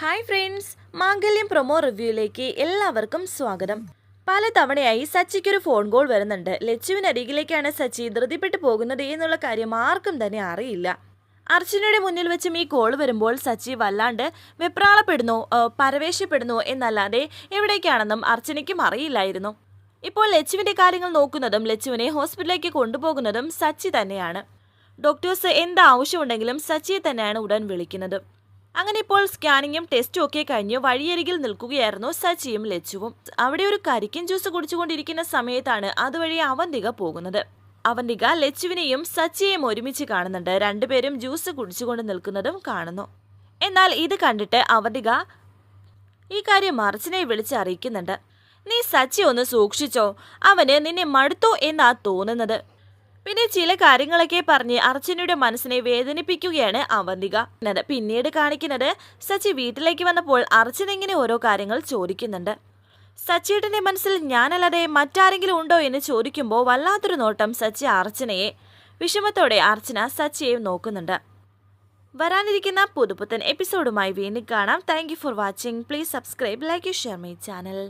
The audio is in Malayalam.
ഹായ് ഫ്രണ്ട്സ് മാംഗല്യം പ്രൊമോ റിവ്യൂയിലേക്ക് എല്ലാവർക്കും സ്വാഗതം. പല തവണയായി സച്ചിക്കൊരു ഫോൺ കോൾ വരുന്നുണ്ട്. ലച്ചുവിനരികിലേക്കാണ് സച്ചി ധൃതിപ്പെട്ടു പോകുന്നത് എന്നുള്ള കാര്യം ആർക്കും തന്നെ അറിയില്ല. അർച്ചനയുടെ മുന്നിൽ വെച്ചും ഈ കോൾ വരുമ്പോൾ സച്ചി വല്ലാണ്ട് വെപ്രാളപ്പെടുന്നു പരവേശപ്പെടുന്നു എന്നല്ലാതെ എവിടേക്കാണെന്നും അർച്ചനയ്ക്കും അറിയില്ലായിരുന്നു. ഇപ്പോൾ ലച്ചുവിന്റെ കാര്യങ്ങൾ നോക്കുന്നതും ലച്ചുവിനെ ഹോസ്പിറ്റലിലേക്ക് കൊണ്ടുപോകുന്നതും സച്ചി തന്നെയാണ്. ഡോക്ടേഴ്സ് എന്ത് ആവശ്യമുണ്ടെങ്കിലും സച്ചിയെ തന്നെയാണ് ഉടൻ വിളിക്കുന്നത്. അങ്ങനെ ഇപ്പോൾ സ്കാനിങ്ങും ടെസ്റ്റും ഒക്കെ കഴിഞ്ഞ് വഴിയരികിൽ നിൽക്കുകയായിരുന്നു സച്ചിയും ലച്ചുവും. അവിടെ ഒരു കരിക്കൻ ജ്യൂസ് കുടിച്ചുകൊണ്ടിരിക്കുന്ന സമയത്താണ് അതുവഴി അവന്തിക പോകുന്നത്. അവന്തിക ലച്ചുവിനെയും സച്ചിയെയും ഒരുമിച്ച് കാണുന്നുണ്ട്. രണ്ടുപേരും ജ്യൂസ് കുടിച്ചുകൊണ്ട് നിൽക്കുന്നതും കാണുന്നു. എന്നാൽ ഇത് കണ്ടിട്ട് അവന്തിക ഈ കാര്യം മറച്ചിനെ വിളിച്ച് അറിയിക്കുന്നുണ്ട്. നീ സച്ചി ഒന്ന് സൂക്ഷിച്ചോ. അവന് നിന്നെ മടുത്തോ എന്നാ തോന്നുന്നത്. പിന്നെ ചില കാര്യങ്ങളൊക്കെ പറഞ്ഞ് അർച്ചനയുടെ മനസ്സിനെ വേദനിപ്പിക്കുകയാണ് അവന്തിക. പിന്നീട് കാണിക്കുന്നത് സച്ചി വീട്ടിലേക്ക് വന്നപ്പോൾ അർച്ചന ഇങ്ങനെ ഓരോ കാര്യങ്ങൾ ചോദിക്കുന്നുണ്ട്. സച്ചിയുടെ മനസ്സിൽ ഞാനല്ലാതെ മറ്റാരെങ്കിലും ഉണ്ടോ എന്ന് ചോദിക്കുമ്പോൾ വല്ലാത്തൊരു നോട്ടം സച്ചി അർച്ചനയെ വിഷമത്തോടെ അർച്ചന സച്ചിയെ നോക്കുന്നുണ്ട്. വരാനിരിക്കുന്ന പുതുപുത്തൻ എപ്പിസോഡുമായി വീണ്ടും കാണാം. Thank for watching please subscribe like share my channel